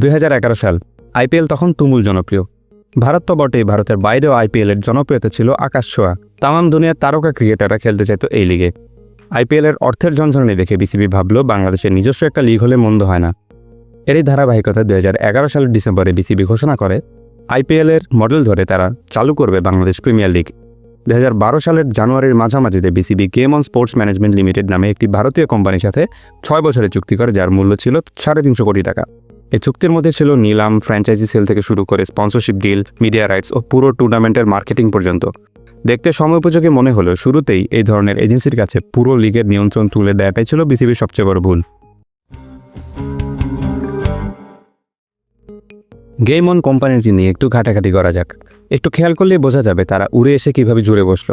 দুই হাজার এগারো সাল, আইপিএল তখন তুমুল জনপ্রিয়। ভারত তো বটেই ভারতের বাইরেও আইপিএলের জনপ্রিয়তা ছিল আকাশ ছোঁয়া। তামাম দুনিয়ার তারকা ক্রিকেটাররা খেলতে চাইতো এই লিগে। আইপিএলের অর্থের ঝনঝনি দেখে বিসিবি ভাবল, বাংলাদেশের নিজস্ব একটা লিগ হলে মন্দ হয় না। এরই ধারাবাহিকতা দুই হাজার এগারো সালের ডিসেম্বরে বিসিবি ঘোষণা করে, আইপিএলের মডেল ধরে তারা চালু করবে বাংলাদেশ প্রিমিয়ার লিগ। দুই হাজার বারো সালের জানুয়ারির মাঝামাঝিতে BCB game on sports management limited নামে একটি ভারতীয় কোম্পানির সাথে ছয় বছরের চুক্তি করে, যার মূল্য ছিল সাড়ে তিনশো কোটি টাকা। এই চুক্তির মধ্যে ছিল নিলাম ফ্র্যাঞ্চাইজি সেল থেকে শুরু করে স্পন্সরশিপ ডিল মিডিয়া রাইটস ও পুরো টুর্নামেন্টের মার্কেটিং পর্যন্ত। দেখতে সময়োপযোগী মনে হলেও শুরুতেই এই ধরনের এজেন্সির কাছে পুরো লিগের নিয়ন্ত্রণ তুলে দেওয়াটাই ছিল বিসিবির সবচেয়ে বড় ভুল। গেম অন কোম্পানিটি নিয়ে একটু ঘাটাঘাটি করা যাক। একটু খেয়াল করলেই বোঝা যাবে তারা উড়ে এসে কীভাবে জুড়ে বসল।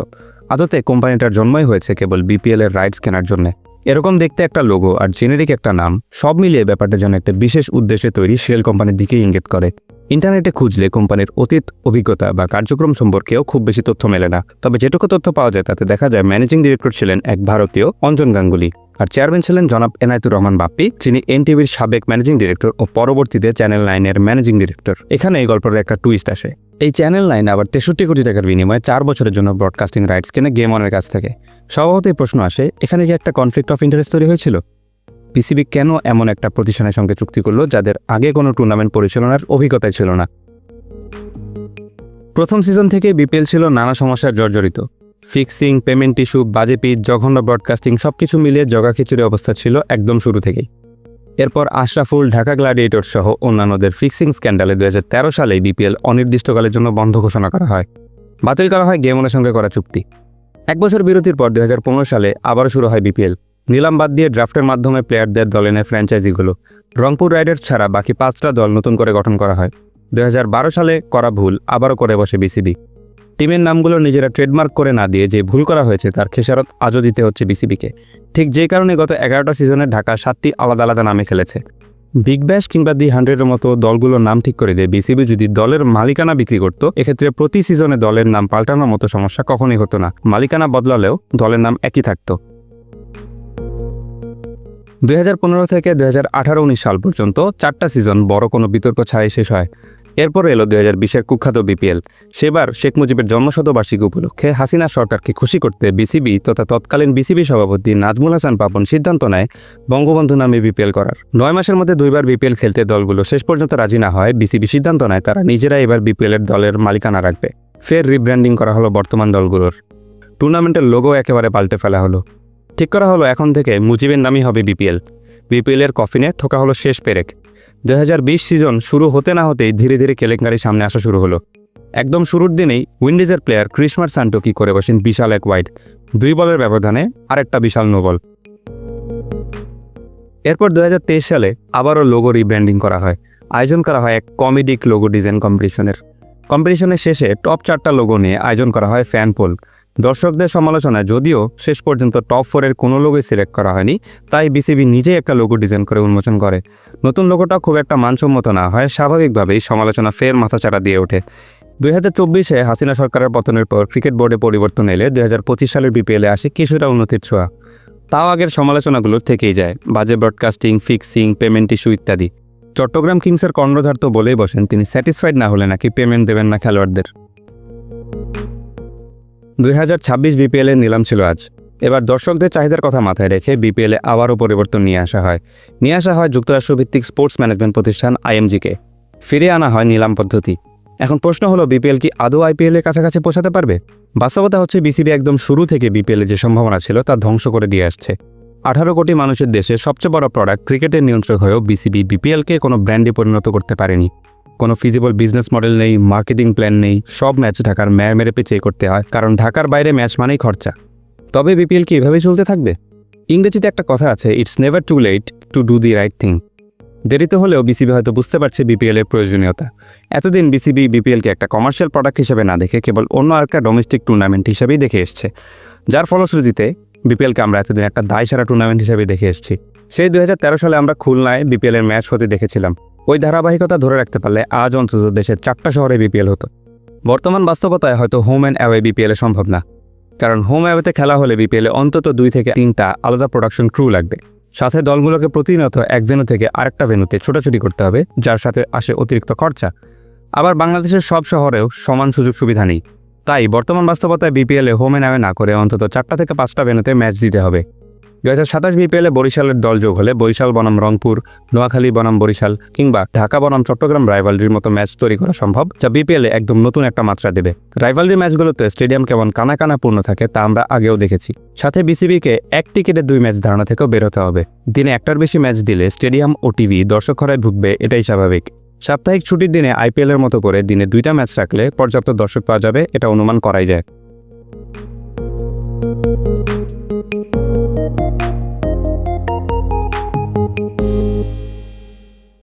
আদতে কোম্পানিটার জন্মই হয়েছে কেবল বিপিএল এর রাইটস কেনার জন্য। এরকম দেখতে একটা লোগো আর জেনেরিক একটা নাম, সব মিলিয়ে ব্যাপারটা যেন একটা বিশেষ উদ্দেশ্যে তৈরি শেল কোম্পানির দিকে ইঙ্গিত করে। ইন্টারনেটে খুঁজলে কোম্পানির অতীত অভিজ্ঞতা বা কার্যক্রম সম্পর্কেও খুব বেশি তথ্য মেলে না। তবে যেটুকু তথ্য পাওয়া যায়, তাতে দেখা যায় ম্যানেজিং ডিরেক্টর ছিলেন এক ভারতীয়, অঞ্জন গাঙ্গুলি। আর চেয়ারম্যান ছিলেন জনাব এনায়তুর রহমান বাপ্পি, যিনি এনটিভির সাবেক ম্যানেজিং ডিরেক্টর ও পরবর্তীতে চ্যানেল নাইনের ম্যানেজিং ডিরেক্টর এখানে এই গল্পের একটা টুইস্ট আসে। এই চ্যানেল নাইন আবার তেষট্টি কোটি টাকার বিনিময়ে চার বছরের জন্য ব্রডকাস্টিং রাইটস কেনে গেম অনের কাছ থেকে। স্বভাবতই প্রশ্ন আসে, এখানে কি একটা কনফ্লিক্ট অফ ইন্টারেস্ট তৈরি হয়েছিল? পিসিবি কেন এমন একটা প্রতিষ্ঠানের সঙ্গে চুক্তি করল যাদের আগে কোনো টুর্নামেন্ট পরিচালনার অভিজ্ঞতাই ছিল না? প্রথম সিজন থেকে বিপিএল ছিল নানা সমস্যার জর্জরিত। ফিক্সিং পেমেন্ট ইস্যু বাজে পিচ জঘন্য ব্রডকাস্টিং সব কিছু মিলিয়ে জগাখিচুড়ি অবস্থা ছিল একদম শুরু থেকেই। এরপর আশরাফুল, ঢাকা গ্ল্যাডিয়েটর সহ অন্যান্যদের ফিক্সিং স্ক্যান্ডালে দু সালে বিপিএল অনির্দিষ্টকালের জন্য বন্ধ ঘোষণা করা হয়। বাতিল করা হয় গেমনের সঙ্গে করা চুক্তি। এক বছর বিরতির পর দু হাজার পনেরো সালে আবারও শুরু হয় বিপিএল। নিলাম বাদ দিয়ে ড্রাফটের মাধ্যমে প্লেয়ারদের দলে নেয় ফ্র্যাঞ্চাইজিগুলো। রংপুর রাইডার্স ছাড়া বাকি পাঁচটা দল নতুন করে গঠন করা হয়। দু হাজার বারো সালে করা ভুল, আবারও করে বসে বিসিবি। টিমের নামগুলো নিজেরা ট্রেডমার্ক করে না দিয়ে যে ভুল করা হয়েছে তার খেসারত আজও দিতে হচ্ছে বিসিবিকে। ঠিক যে কারণে গত এগারোটা সিজনে ঢাকা সাতটি আলাদা আলাদা নামে খেলেছে। বিগ ব্যাশ কিংবা দি হান্ড্রেডের মতো দলগুলোর নাম ঠিক করে দিয়ে। বিসিবি যদি দলের মালিকানা বিক্রি করত, এক্ষেত্রে প্রতি সিজনে দলের নাম পাল্টানোর মতো সমস্যা কখনই হতো না। মালিকানা বদলালেও দলের নাম একই থাকতো। দু হাজার পনেরো থেকে দুই হাজার সাল পর্যন্ত চারটা সিজন বড় কোনো বিতর্ক ছাড়াই শেষ হয়। এরপর এলো দুই হাজার বিশের কুখ্যাত বিপিএল। সেবার শেখ মুজিবের জন্মশতবার্ষিকী উপলক্ষে হাসিনা সরকারকে খুশি করতে বিসিবি তথা তৎকালীন বিসিবি সভাপতি নাজমুল হাসান পাপন সিদ্ধান্ত নেয় বঙ্গবন্ধু নামে বিপিএল করার। নয় মাসের মধ্যে দুইবার বিপিএল খেলতে দলগুলো শেষ পর্যন্ত রাজি না হয় বিসিবি সিদ্ধান্ত নেয় তারা নিজেরা এবার বিপিএলের দলের মালিকানা রাখবে। ফের রিব্র্যান্ডিং করা হলো বর্তমান দলগুলোর। টুর্নামেন্টের লোগো একেবারে পাল্টে ফেলা হলো। ঠিক করা হলো এখন থেকে মুজিবের নামই হবে বিপিএল। বিপিএলের কফিনে ঠোকা হলো শেষ পেরেক। দুই হাজার বিশ সিজন শুরু হতে না হতেই ধীরে ধীরে কেলেঙ্কারি সামনে আসা শুরু হলো। একদম শুরুর দিনেই উইন্ডিজের প্লেয়ার ক্রিসমার সান্টো কি করে বসেন বিশাল এক ওয়াইড দুই বলের ব্যবধানে আরেকটা বিশাল নো বল এরপর দুই হাজার তেইশ সালে আবারও লোগো রিব্র্যান্ডিং করা হয়। আয়োজন করা হয় এক কমেডিক লোগো ডিজাইন কম্পিটিশনের কম্পিটিশনের শেষে টপ চারটা লোগো নিয়ে আয়োজন করা হয় ফ্যান পোল দর্শকদের সমালোচনায় যদিও শেষ পর্যন্ত টপ ফোরের কোনো লোগোই সিলেক্ট করা হয়নি, তাই বিসিবি নিজেই একটা লোগো ডিজাইন করে উন্মোচন করে। নতুন লোগোটা খুব একটা মানসম্মত না, হয় স্বাভাবিকভাবেই সমালোচনা ফের মাথাচাড়া দিয়ে ওঠে। দুই হাজার চব্বিশে হাসিনা সরকারের পতনের পর ক্রিকেট বোর্ডে পরিবর্তন এলে দুই হাজার পঁচিশ সালের বিপিএলে আসে কিছুটা উন্নতির ছোঁয়া। তাও আগের সমালোচনাগুলো থেকেই যায়, বাজে ব্রডকাস্টিং, ফিক্সিং, পেমেন্ট ইস্যু ইত্যাদি। চট্টগ্রাম কিংসের কর্ণধার তো বলেই বসেন, তিনি স্যাটিসফাইড না হলে নাকি পেমেন্ট দেবেন না খেলোয়াড়দের। দুই হাজার ছাব্বিশ বিপিএলের নিলাম ছিল আজ। এবার দর্শকদের চাহিদার কথা মাথায় রেখে বিপিএলে আবারও পরিবর্তন নিয়ে আসা হয়। নিয়ে আসা হয় যুক্তরাষ্ট্রভিত্তিক স্পোর্টস ম্যানেজমেন্ট প্রতিষ্ঠান আইএমজিকে। ফিরে আনা হয় নিলাম পদ্ধতি। এখন প্রশ্ন হলো, বিপিএল কি আদৌ আইপিএলের কাছাকাছি পৌঁছাতে পারবে? বাস্তবতা হচ্ছে, বিসিবি একদম শুরু থেকে বিপিএলে যে সম্ভাবনা ছিল, তা ধ্বংস করে দিয়ে আসছে। আঠারো কোটি মানুষের দেশে সবচেয়ে বড় প্রোডাক্ট ক্রিকেটের নিয়ন্ত্রক হয়েও বিসিবি বিপিএলকে কোনো ব্র্যান্ডে পরিণত করতে পারেনি। কোনো ফিজিবল বিজনেস মডেল নেই মার্কেটিং প্ল্যান নেই, সব ম্যাচ ঢাকার ম্যার মেরে পেঁচিয়ে করতে হয়, কারণ ঢাকার বাইরে ম্যাচ মানেই খরচা। তবে বিপিএল কি এভাবেই চলতে থাকবে? ইংরেজিতে একটা কথা আছে it's never too late to do the right thing দেরিতে হলেও বিসিবি হয়তো বুঝতে পারছে বিপিএল এর প্রয়োজনীয়তা। এতদিন বিসিবি বিপিএলকে একটা কমার্শিয়াল প্রোডাক্ট হিসেবে না দেখে কেবল অন্য একটা ডোমেস্টিক টুর্নামেন্ট হিসেবেই দেখে এসছে। যার ফলশ্রুতিতে বিপিএলকে আমরা এতদিন একটা দায় সারা টুর্নামেন্ট হিসেবে দেখে এসেছি। সেই দুই হাজার তেরো সালে আমরা খুলনায় বিপিএল এর ম্যাচ হতে দেখেছিলাম। ওই ধারাবাহিকতা ধরে রাখতে পারলে আজ অন্তত দেশের চারটা শহরে বিপিএল হতো। বর্তমান বাস্তবতায় হয়তো হোম অ্যান্ড অ্যাওয়ে বিপিএল সম্ভব না। কারণ হোম অ্যাওয়েতে খেলা হলে বিপিএলে অন্তত দুই থেকে তিনটা আলাদা প্রোডাকশন ক্রু লাগবে। সাথে দলগুলোকে প্রতিনিয়ত এক ভেনু থেকে আরেকটা ভেনুতে ছোটাছুটি করতে হবে, যার সাথে আসে অতিরিক্ত খরচা। আবার বাংলাদেশের সব শহরেও সমান সুযোগ সুবিধা নেই। তাই বর্তমান বাস্তবতায় বিপিএলে হোম অ্যান্ড অ্যাওয়ে না করে অন্তত চারটা থেকে পাঁচটা ভেনুতে ম্যাচ দিতে হবে। দু হাজার সাতাশ বিপিএলে বরিশালের দল যোগ হলে বরিশাল বনাম রংপুর, নোয়াখালী বনাম বরিশাল কিংবা ঢাকা বনাম চট্টগ্রাম রাইভালরির মতো ম্যাচ তৈরি করা সম্ভব, যা বিপিএলে একদম নতুন একটা মাত্রা দেবে। রাইভালরি ম্যাচগুলোতে স্টেডিয়াম কেমন কানা কানা পূর্ণ থাকে তা আমরা আগেও দেখেছি। সাথে বিসিবিকে এক টিকিটে দুই ম্যাচ ধারণা থেকেও বেরোতে হবে। দিনে একটার বেশি ম্যাচ দিলে স্টেডিয়াম ও টিভি দর্শক খরায় ভুগবে, এটাই স্বাভাবিক। সাপ্তাহিক ছুটির দিনে আইপিএলের মতো করে দিনে দুইটা ম্যাচ রাখলে পর্যাপ্ত দর্শক পাওয়া যাবে, এটা অনুমান করাই যায়। Thank you.